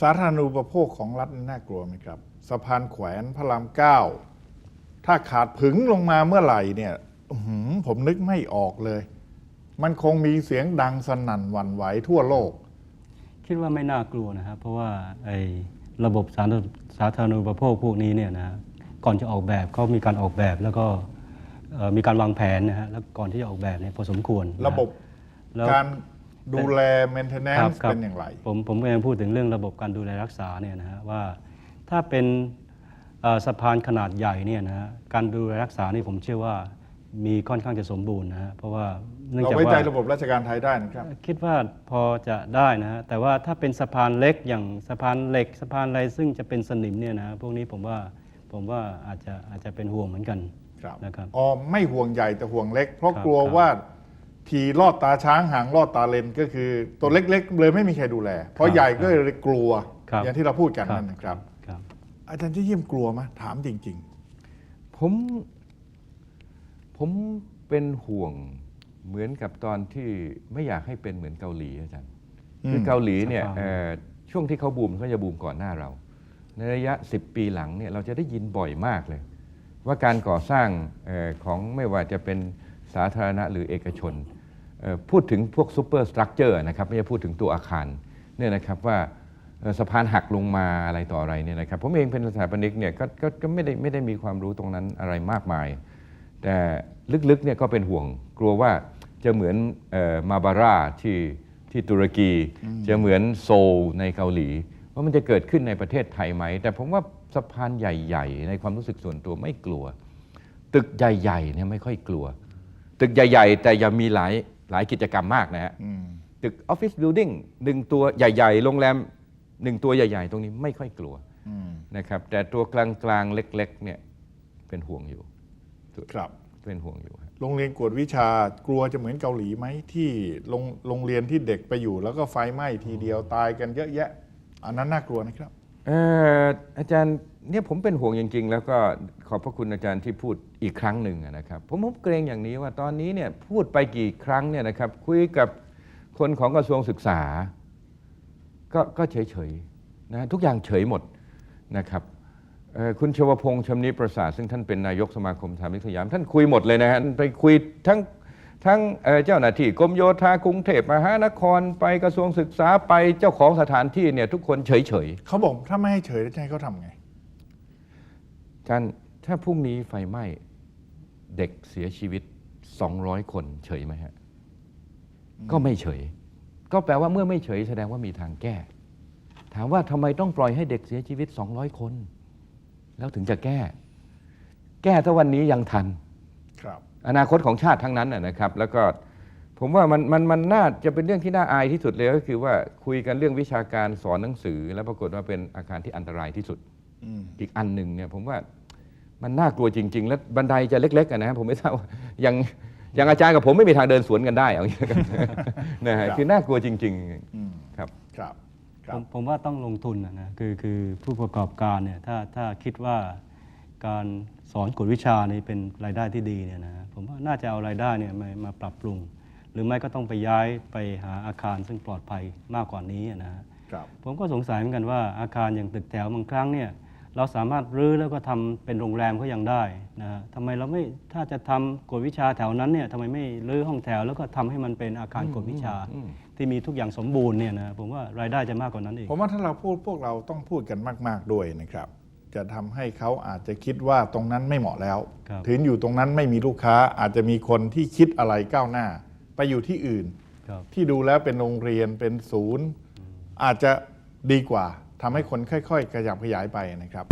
สาธารณูปโภคของรัฐนี่น่ากลัวไหมครับ สะพานแขวนพระรามเก้าถ้าขาดผึงลงมาเมื่อไหร่เนี่ยอื้อหือผมนึกไม่ออกเลย มันคงมีเสียงดังสนั่นหวั่นไหวทั่วโลก คิดว่าไม่น่ากลัวนะครับ เพราะว่าไอ้ระบบสาธารณสาธารณูปโภคพวกนี้เนี่ยนะฮะก่อนจะออกแบบเขามีการออกแบบแล้วก็เอ่อมีการวางแผนนะฮะแล้วก่อนที่จะออกแบบเนี่ยพอสมควรนฮระบบแล้วการ ดูแลครับ maintenance ครับเป็นอย่างไร ผมผมก็ยังพูดถึงเรื่องระบบการดูแลรักษาเนี่ยนะฮะว่าถ้าเป็นเอ่อสะพานขนาดใหญ่เนี่ยนะฮะการดูแลรักษานี่ผมเชื่อว่ามีค่อนข้างจะสมบูรณ์นะฮะเพราะว่าเนื่องเราจากไว้ใจว่าระบบราชการไทยได้นะครับ คิดว่าพอจะได้นะฮะแต่ว่าถ้าเป็นสะพานเล็กอย่างสะพานเหล็กสะพานอะไรซึ่งจะเป็นสนิมเนี่ยนะฮะพวกนี้ผมว่าผมว่าอาจจะอาจจะเป็นห่วงเหมือนกันครับนะครับอ๋อไม่ห่วงใหญ่แต่ห่วงเล็ก เพราะครับกลัวครับว่า ทีลอดตาช้างห่างลอดตาเลนก็คือตัวเล็ก ๆ เลยไม่มีใครดูแล เพราะครับใหญ่ก็เลยกลัวครับอย่างที่เราพูดกันนั่นนะครับ ครับ อาจารย์ที่เยี่ยมกลัวไหมถามจริง ผมผมเป็นห่วงเหมือนกับตอนที่ไม่อยากให้เป็นเหมือนเกาหลีอาจารย์อืม คือเกาหลีเนี่ยสภาพเอ่อช่วงที่เขาบูมเขาจะบูมก่อนหน้าเรา ในระยะ 10 ปีหลังเนี่ยเราจะได้ยินบ่อยมากเลย ว่าการก่อสร้างเออของไม่ว่าจะเป็นสาธารณะหรือเอกชนเอ่อ พูดถึงพวกซูเปอร์สตรัคเจอร์นะครับไม่ใช่พูดถึงตัวอาคารเนี่ยนะครับว่าเอ่อสะพานหักลงมาอะไรต่ออะไรเนี่ยนะครับผมเองเป็นสถาปนิกเนี่ยก็ก็ก็ไม่ได้ไม่ได้มีความรู้ตรงนั้นอะไรมากมาย แต่ลึกๆเนี่ยก็เป็นห่วงกลัวว่าจะเหมือนเอ่อมาบาร่าที่ที่ตุรกีจะเหมือนโซลในเกาหลี ว่ามันจะเกิดขึ้นในประเทศไทยไหม แต่ผมว่าสะพานใหญ่ ๆ ในความรู้สึกส่วนตัวไม่กลัว ตึกใหญ่ๆเนี่ยไม่ค่อยกลัว ตึกใหญ่ ๆ แต่อย่ามีหลาย หลายกิจกรรมมากนะฮะๆอืมตึกออฟฟิศบิลดิ่งหนึ่งตัวใหญ่ ๆ โรงแรมหนึ่งตัวใหญ่ ๆ ตรงนี้ไม่ค่อยกลัวอืมนะครับ แต่ตัวกลางๆ เล็ก ๆ เนี่ยเป็นห่วงอยู่ครับเป็นห่วงอยู่ฮะโรงเรียนกวดวิชากลัวจะเหมือนเกาหลีไหมที่โรงโรงเรียนที่เด็กไปอยู่ แล้วก็ไฟไหม้ทีเดียวตายกันเยอะแยะ อันนั้นน่ากลัวนะครับเอ่ออาจารย์ เนี่ยผมเป็นห่วงจริง ๆ แล้วก็ขอบพระคุณอาจารย์ที่พูดอีกครั้งหนึ่งนะครับผมผมเกรงอย่างนี้ว่าตอนนี้เนี่ยพูดไปกี่ครั้งเนี่ยนะครับคุยกับคนของกระทรวงศึกษา ก็ก็เฉยๆนะทุกอย่างเฉยหมดนะครับคุณชวพงษ์ชำนิประสาทซึ่งท่านเป็นนายกสมาคมสถาปนิกสยาม ท่านคุยหมดเลยนะฮะไปคุยทั้งทั้งเเจ้าหน้าที่กรมโยธากรุงเทพมหานครไปกระทรวงศึกษาไปเจ้าของสถานที่เนี่ยทุกคนเฉยๆเขาบอกถ้าไม่ให้เฉยแล้วจะให้เขาทำไง อาจารย์ถ้าพรุ่งนี้ไฟไหม้เด็กเสียชีวิต 200 คนเฉยไหมฮะ ก็ไม่เฉย ก็แปลว่าเมื่อไม่เฉยแสดงว่ามีทางแก้ ถามว่าทำไมต้องปล่อยให้เด็กเสียชีวิต 200 คน แล้วถึงจะแก้ แก้ถ้าวันนี้ยังทัน ครับ อนาคตของชาติทั้งนั้นนะนะครับ แล้วก็ผมว่ามันมันมันน่าจะเป็นเรื่องที่น่าอายที่สุดเลยก็คือว่าคุยกันเรื่องวิชาการสอนหนังสือ แล้วปรากฏว่าเป็นอาคารที่อันตรายที่สุดอืมอีกอันหนึ่งเนี่ยผมว่า มันน่ากลัวจริง ๆ แล้วบันไดจะเล็กๆอะนะผมไม่ทราบว่ายังยังอาจารย์กับผมไม่มีทางเดินสวนกันได้เอาอย่างนี้กันนะฮะครับคือน่ากลัวจริงอืมๆครับครับคผรับมผมว่าต้องลงทุนนะนะคือคือผู้ประกอบการเนี่ยถ้าถ้าคิดว่าการสอนกฎวิชานี่เป็นรายได้ที่ดีเนี่ยนะผมว่าน่าจะเอารายได้เนี่ยมามาปรับปรุง หรือไม่ก็ต้องไปย้ายไปหาอาคารซึ่งปลอดภัยมากกว่านี้นะฮะครับผมก็สงสัยเหมือนกันว่าอาคารอย่างตึกแถวบางครั้งเนี่ย เราสามารถรื้อแล้วก็ทำเป็นโรงแรมก็ยังได้นะฮะทำไมเราไม่ถ้าจะทำกฎวิชาแถวนั้นเนี่ยทำไมไม่รื้อห้องแถวแล้วก็ทำให้มันเป็นอาคารกฎวิชาอืมที่มีทุกอย่างสมบูรณ์เนี่ยนะผมว่ารายได้จะมากกว่านั้นอีกผมว่าถ้าเราพูดพวกเราต้องพูดกันมาก ๆด้วยนะครับ จะทำให้เขาอาจจะคิดว่าตรงนั้นไม่เหมาะแล้วครับถึงอยู่ตรงนั้นไม่มีลูกค้าอาจจะมีคนที่คิดอะไรก้าวหน้า ไปอยู่ที่อื่นครับที่ดูแล้วเป็นโรงเรียนเป็นศูนย์ อาจจะดีกว่า ทำให้คนค่อย ๆ ขยับขยายไปนะครับ